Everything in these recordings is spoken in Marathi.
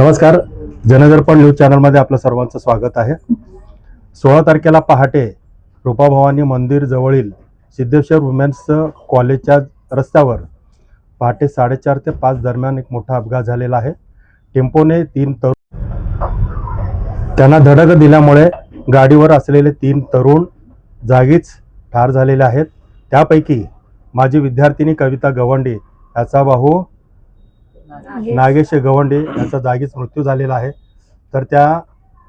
नमस्कार. जनदर्पण न्यूज चॅनलमध्ये आपलं सर्वांचं स्वागत आहे. सोळा तारखेला पहाटे रूपाभवानी मंदिर जवळील सिद्धेश्वर वुमेन्स कॉलेजच्या रस्त्यावर पहाटे साडेचार ते पाच दरम्यान एक मोठा अपघात झालेला आहे. टेम्पोने तीन तरुण त्यांना धडक दिल्यामुळे गाडीवर असलेले तीन तरुण जागीच ठार झालेले आहेत. त्यापैकी माझी विद्यार्थिनी कविता गवंडी याचा भाऊ नागेश. गवंडे याचा जागीच मृत्यू झालेला आहे. तर त्या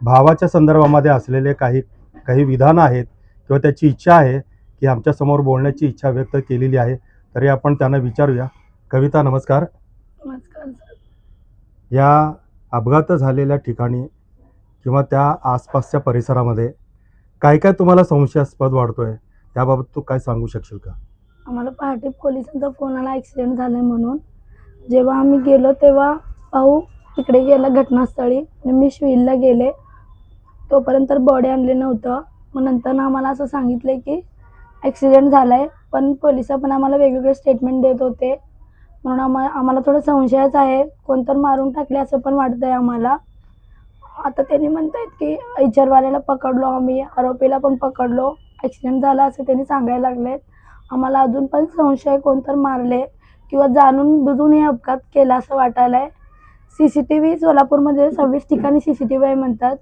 भावाच्या संदर्भामध्ये असलेले काही काही विधानं आहेत किंवा त्याची इच्छा आहे की आमच्यासमोर बोलण्याची इच्छा व्यक्त केलेली आहे तरी आपण त्यांना विचारूया. कविता नमस्कार. नमस्कार सर. या अपघात झालेल्या ठिकाणी किंवा त्या आसपासच्या परिसरामध्ये काय काय तुम्हाला संशयास्पद वाढतोय त्याबाबत तू काय सांगू शकशील का? आम्हाला पहाटे पोलिसांचा फोन आला ॲक्सिडेंट झाला आहे म्हणून. जेव्हा आम्ही गेलो तेव्हा भाऊ तिकडे गेला घटनास्थळी आणि मी शिवीलला गेले. तोपर्यंत बॉडी आणले नव्हतं. मग नंतर आम्हाला असं सांगितलं की ॲक्सिडेंट झाला आहे पण पोलीस पण आम्हाला वेगवेगळे स्टेटमेंट देत होते. म्हणून आम्हा आम्हाला थोडं संशयच आहे. कोणतर मारून टाकले असं पण वाटतं आहे आम्हाला. आता त्यांनी म्हणतायत की ऐचरवाल्याला पकडलो आम्ही आरोपीला पण पकडलो. ॲक्सिडेंट झाला असं त्यांनी सांगायला लागलेत. आम्हाला अजून पण संशय कोणतर मारले. किंवा जाणून बुजून हे अपघात केला असं वाटायला आहे सी सी टी व्ही सोलापूरमध्ये सव्वीस ठिकाणी सी सी टी व्ही आहे म्हणतात.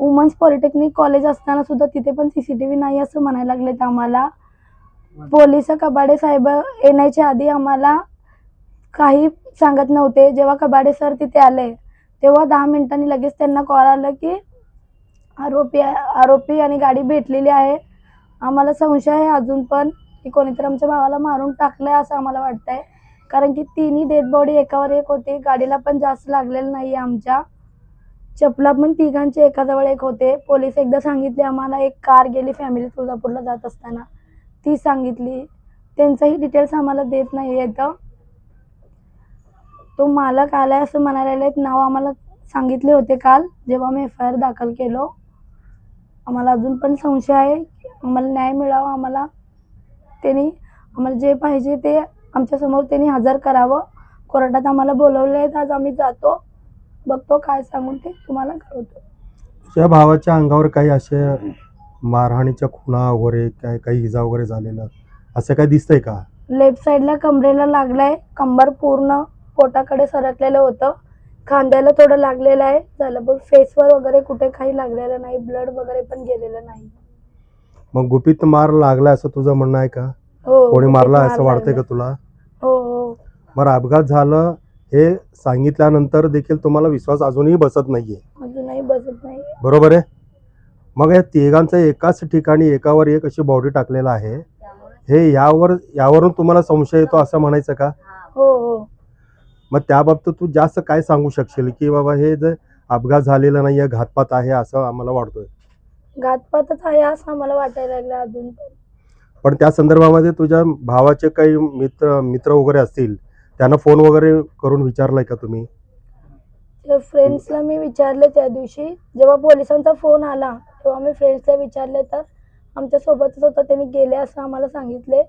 वुमन्स पॉलिटेक्निक कॉलेज असताना सुद्धा तिथे पण सी सी टी व्ही नाही असं म्हणायला लागलेत आम्हाला. पोलीस कबाडे साहेब येण्याच्या आधी आम्हाला काही सांगत नव्हते. जेव्हा कबाडे सर तिथे आले तेव्हा दहा मिनिटांनी लगेच त्यांना कॉल आला की आरोपी आरोपी आणि गाडी भेटलेली आहे. आम्हाला संशय आहे अजून पण की कोणीतरी आमच्या भावाला मारून टाकलंय असं आम्हाला वाटतंय. कारण की तिन्ही डेड बॉडी एकावर एक होती. गाडीला पण जास्त लागलेलं नाही आमच्या. चपला पण तिघांचे एकाजवळ एक होते. पोलीस एकदा सांगितले आम्हाला एक कार गेली फॅमिली तुळजापूरला जात असताना. ती सांगितली. त्यांचाही डिटेल्स आम्हाला देत नाही येतं तो मालक आलाय असं म्हणायला लागलेत. नाव आम्हाला सांगितले होते काल. जेव्हा आम्ही एफ आय आर दाखल केलो. आम्हाला अजून पण संशय आहे. आम्हाला न्याय मिळावा आम्हाला. त्यांनी आम्हाला जे पाहिजे ते आमच्यासमोर त्यांनी हजर करावं. कोर्टात आम्हाला बोलवले आहेत आज आम्ही जातो. बघतो काय सांगून ते तुम्हाला कळवतो. तुझ्या भावाच्या अंगावर काही असे मारहाणीच्या खुणा वगैरे काय काही इजा वगैरे झालेलं असं काय दिसतंय का? लेफ्ट साईडला कमरेला लागलाय. कंबर पूर्ण पोटाकडे सरकलेलं होतं. खांद्याला थोडं लागलेलं आहे. झालं बघ फेसवर वगैरे कुठे काही लागलेलं नाही. ब्लड वगैरे पण गेलेलं नाही. मग गुपित मार लागला असं तुझं म्हणणं आहे का? हो कोणी मारला मार असं वाटतंय का. तुला? बरं अपघात झालं हे सांगितल्यानंतर देखील तुम्हाला विश्वास अजूनही बसत नाहीये. अजूनही बसत नाही. बरोबर आहे? मग या तिघांचं एकाच ठिकाणी एकावर एक अशी बॉडी टाकलेला आहे. हे यावर यावरून तुम्हाला संशय येतो असं म्हणायचं का? हो हो. मग त्याबाबतीत तू जास्त काय सांगू शकशील की बाबा हे जे अपघात झालेला नाही आहे घातपात आहे असं आम्हाला वाटतोय? घातपातच आहे असं आम्हाला वाटायला लागलं अजून पण त्या संदर्भामध्ये तुझ्या भावाचे काही मित्र मित्र वगैरे असतील त्यांना फोन वगैरे करून विचारलाय का तुम्ही? फ्रेंड्सला मी विचारले त्या दिवशी. जेव्हा पोलिसांचा फोन आला तेव्हा मी फ्रेंड्सला विचारले तर आमच्या सोबतच होता त्यांनी गेले असं आम्हाला सांगितले.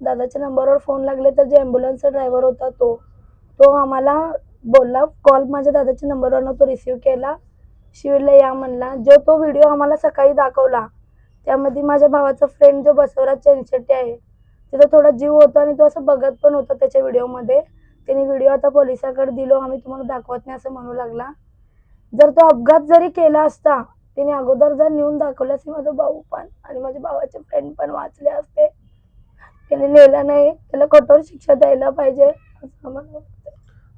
दादाच्या नंबरवर फोन लागले तर जे ॲम्ब्युलन्सचा ड्रायव्हर होता तो तो आम्हाला बोलला कॉल माझ्या दादाच्या नंबरवरनं तो रिसीव केला. शिवला या म्हणला. जो तो व्हिडिओ आम्हाला सकाळी दाखवला त्यामध्ये माझ्या भावाचा फ्रेंड जो बसवराज चेनशेट्टी आहे तिचा थोडा जीव होता आणि तो असं बघत पण होता त्याच्या व्हिडिओमध्ये. त्यांनी व्हिडिओ आता पोलिसाकडे दिलो आम्ही तुम्हाला दाखवत नाही असं म्हणू लागला. जर तो अपघात जरी केला असता त्याने अगोदर जर नेऊन दाखवलं असते माझा भाऊ पण आणि माझे भावाचे फ्रेंड पण वाचले असते. त्याने नेला नाही त्याला कठोर शिक्षा द्यायला पाहिजे असं वाटतं.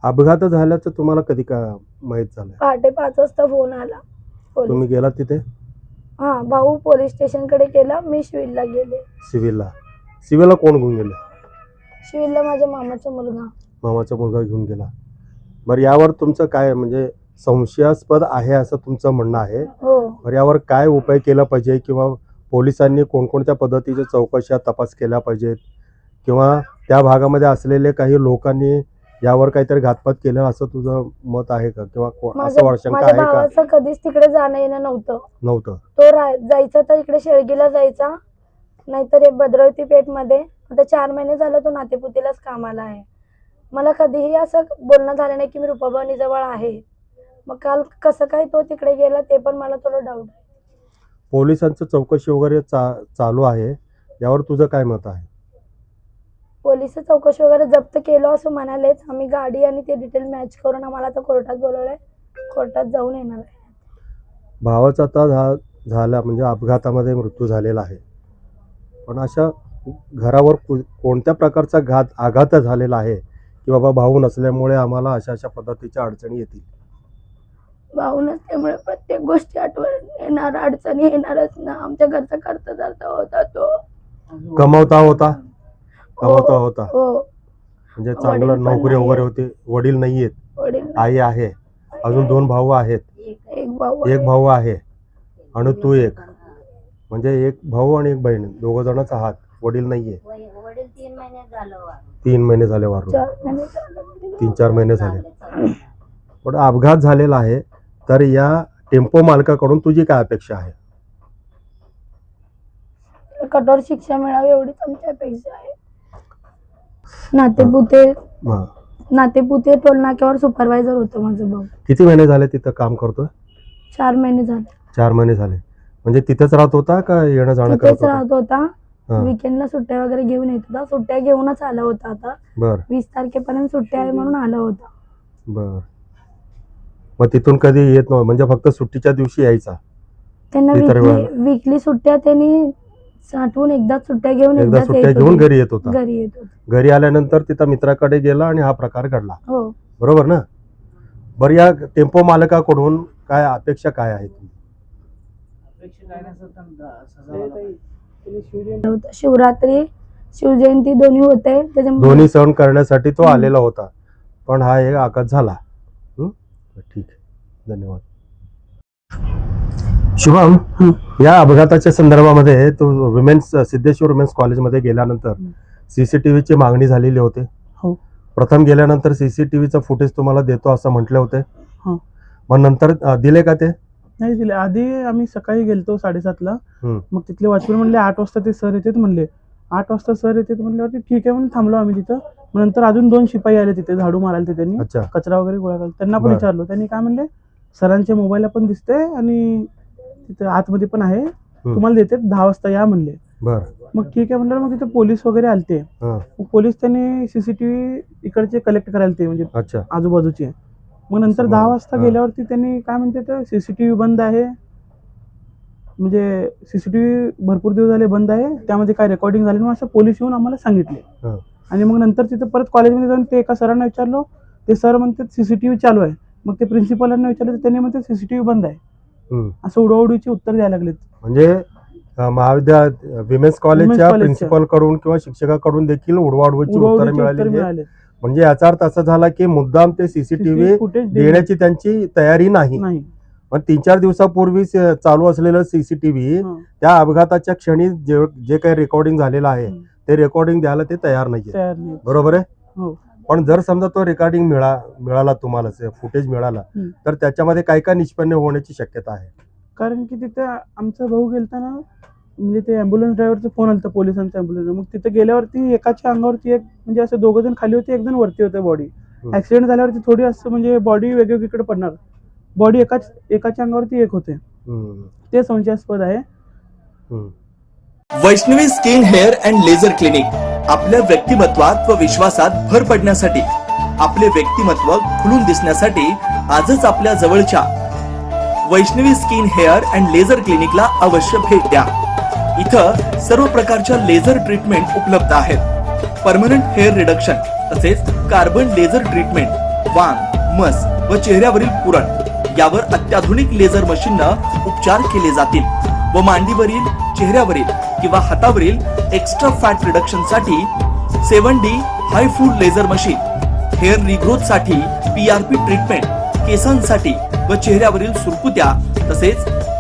अपघात झाल्याचं तुम्हाला कधी का माहीत झालं पहाटे पाच वाजता फोन आला. तुम्ही गेलात तिथे? हा भाऊ पोलीस स्टेशनकडे गेला मी शिवीलला गेले. सिव्हिलला सिव्हिलला कोण घेऊन गेले? शिवीलला माझ्या मामाचा मुलगा. मामाचा मुलगा घेऊन गेला. बरं यावर तुमचं काय म्हणजे संशयास्पद आहे असं तुमचं म्हणणं आहे. हो. बरं यावर काय उपाय केला पाहिजे किंवा पोलिसांनी कोणकोणत्या पद्धतीच्या चौकशा तपास केल्या पाहिजेत किंवा त्या भागामध्ये असलेले काही लोकांनी यावर काहीतरी घातपात केलं असं तुझं मत आहे का? किंवा को- असं माझ्या वाशंका माझ्या आहे का? भावाचं कधीच तिकडे जाणं येणं नव्हतं. नव्हतं. तो रा- जायचा तर इकडे शेळगीला जायचा. नाहीतर हे भद्रावती पेठमध्ये आता चार महिने झालं तो नातेपुतीलाच कामाला आहे. मला कधीही असं बोलणं झालं नाही की मी रुपाबानी जवळ आहे. मग काल कसं काय तो तिकडे गेला ते पण मला थोडं डाऊट पोलिसांचं चौकशी वगैरे चा चालू आहे. यावर तुझं काय मत आहे? पोलीस चौकशी वगैरे जप्त केलं असं म्हणालेच. आम्ही गाडी आणि ते डिटेल मॅच करून आम्हाला आता कोर्टात बोलवलंय. कोर्टात जाऊन येणार आहे. भावाचा आता झा झाला म्हणजे अपघातामध्ये मृत्यू झालेला आहे. पण अशा घरावर कोणत्या प्रकारचा घात आघात झालेला आहे की बाबा भाऊ नसल्यामुळे आम्हाला अशा अशा पद्धतीच्या अडचणी येतील? भाऊ नसल्यामुळे प्रत्येक गोष्टी आठवण येणार अडचणी येणारच ना. आमच्या घरचा करता धरता होता तो. कमवता होता? कमवता हो, होता. हो. म्हणजे चांगलं नोकरी वगैरे. होते. वडील नाही आहेत वडील आई आहे. अजून दोन भाऊ आहेत. एक भाऊ एक भाऊ आहे आणि तू एक. म्हणजे एक भाऊ आणि एक बहीण दोघ जणच आहात. वडील नाहीये. वडील तीन महिने झालं वारून. तीन महिने झाले वारून. चार महिने झाले. तीन चार महिने झाले. पण अपघात झालेला आहे तर या टेम्पो मालकाकडून तुझी काय अपेक्षा आहे? कठोर शिक्षा मिळावी एवढीच आमची अपेक्षा आहे. नातेपुते हा. नातेपुते टोल नाक्यावर सुपरवायझर होतं माझं भाऊ. किती महिने झाले तिथं काम करतोय? चार महिने झाले. चार महिने झाले. म्हणजे तिथेच राहत होता का येणं जाणं करत तिथेच होता? राहत होता. हा. विकेंडला सुट्ट्या वगैरे घेऊन येत होता. सुट्ट्या घेऊनच आला होता आता. बर. वीस तारखेपर्यंत सुट्ट्या आहे म्हणून आला होता. बर. मग तिथून कधी येत नव्हतं म्हणजे फक्त सुट्टीच्या दिवशी यायचा? त्यांना विकली? विकली सुट्ट्या त्यांनी साठवून एकदाच सुट्ट्या घेऊन एकदा एकदाच सुट्ट्या येत घेऊन होते. घरी येत होता. घरी येत होते. घरी आल्यानंतर तिथं मित्राकडे गेला आणि हा प्रकार घडला. हो. बरोबर ना? बरं या टेम्पो मालकाकडून काय अपेक्षा काय आहे होतं. शिवरात्री शिवजयंती दोन्ही होते त्याच्यामुळे दोन्ही सण करण्यासाठी तो आलेला होता. पण हा एक आघात झाला. हं? ठीक आहे. धन्यवाद. शुभम या अपघाताच्या संदर्भामध्ये तो विमेन्स सिद्धेश्वर विमेन्स कॉलेजमध्ये गेल्यानंतर सीसीटीव्हीची मागणी झालेली होती. हो. प्रथम गेल्यानंतर सीसीटीव्हीचं फुटेज तुम्हाला देतो असं म्हटले होते. हो. मग नंतर अं, दिले का ते? नाही दिले. आधी आम्ही सकाळी गेलतो साडेसातला. हम्म. मग तिथले वॉचमॅन म्हणले आठ वाजता ते सर येतात म्हणले. आठ वाजता सर येतात म्हणल्यावरती ठीक आहे म्हणून थांबलो आम्ही तिथं. मग नंतर अजून दोन शिपाई आले तिथे झाडू मारायला ते त्यांनी. अच्छा. कचरा वगैरे गोळा करायला त्यांना पण बरं. विचारलो. त्यांनी काय म्हणले सरांच्या मोबाईलला पण दिसते आणि तिथं आतमध्ये पण आहे. तुम्हाला देते दहा वाजता या म्हणले. बर. मग ठीक आहे म्हणलं मग तिथे पोलीस वगैरे आलते. हा. मग पोलीस त्यांनी सीसीटीव्ही इकडचे कलेक्ट करायला ते म्हणजे अच्छा. आजूबाजूचे. मग नंतर दहा वाजता. गेल्यावरती त्यांनी काय म्हणते तर सीसीटीव्ही बंद आहे म्हणजे सीसीटीव्ही भरपूर दिवस झाले बंद आहे त्यामध्ये काय रेकॉर्डिंग झाले म्हणून असं पोलीस येऊन आम्हाला सांगितले. आणि मग नंतर तिथं परत कॉलेजमध्ये जाऊन ते एका सरांना विचारलो ते सर म्हणतात सीसीटीव्ही चालू आहे मग ते प्रिन्सिपलांना विचारलं तर त्यांनी म्हणते सीसीटीव्ही बंद आहे. असं उडवाउडीची उत्तर द्यायला लागलेत म्हणजे अं, महाविद्या विमेन्स कॉलेजच्या. प्रिन्सिपलकडून किंवा शिक्षकाकडून देखील उडवाउडवीची उत्तरं. मिळाले म्हणजे याचा अर्थ असा झाला की मुद्दाम ते सीसीटीव्ही देण्याची त्यांची तयारी नाही. पण तीन चार दिवसापूर्वी चालू असलेलं सीसीटीव्ही त्या अपघाताच्या क्षणी जे जे काही रेकॉर्डिंग झालेलं आहे. ते रेकॉर्डिंग द्यायला ते तयार नाही बरोबर आहे? हो. पण जर समजा तो रेकॉर्डिंग मिळा मिळाला तुम्हाला फुटेज मिळाला. तर त्याच्यामध्ये काय काय निष्पन्न होण्याची शक्यता आहे? कारण की तिथे आमचा भाऊ गेलता ना म्हणजे ते अँब्युलन्स ड्रायव्हरचा फोन आलता पोलिसांचा अँब्युलन्स मग तिथे गेल्यावरती एकाच्या अंगावरती एक म्हणजे असं दोघं जण खाली होते एक जण वरती होते बॉडी. ऍक्सिडेंट झाल्यावरती थोडी असं म्हणजे बॉडी वेगवेगळीकडे पडणार बॉडी एकाच एकाच्या अंगावरती एक होते. ते संशयास्पद आहे. Vaishnavi skin hair and laser clinic आपल्या व्यक्तिमत्वात व विश्वासात भर पडण्यासाठी आपले व्यक्तिमत्व खुलून दिसण्यासाठी आजच आपल्या जवळच्या Vaishnavi skin hair and laser क्लिनिकला अवश्य भेट द्या इथं सर्व प्रकारच्या लेझर ट्रीटमेंट उपलब्ध आहेत. परमनंट हेअर रिडक्शन तसेच कार्बन लेझर ट्रीटमेंट वांग मस व चेहऱ्यावरील पुरण यावर अत्याधुनिक लेझर मशीननं उपचार केले जातील व मांडीवरील चेहऱ्यावरील किंवा हातावरील एक्स्ट्रा फॅट रिडक्शनसाठी सेवन डी हाय फूड लेझर मशीन हेअर रिग्रोथसाठी पी आर पी ट्रीटमेंट केसांसाठी व चेहऱ्यावरील सुरकुत्या तसेच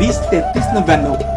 vis det.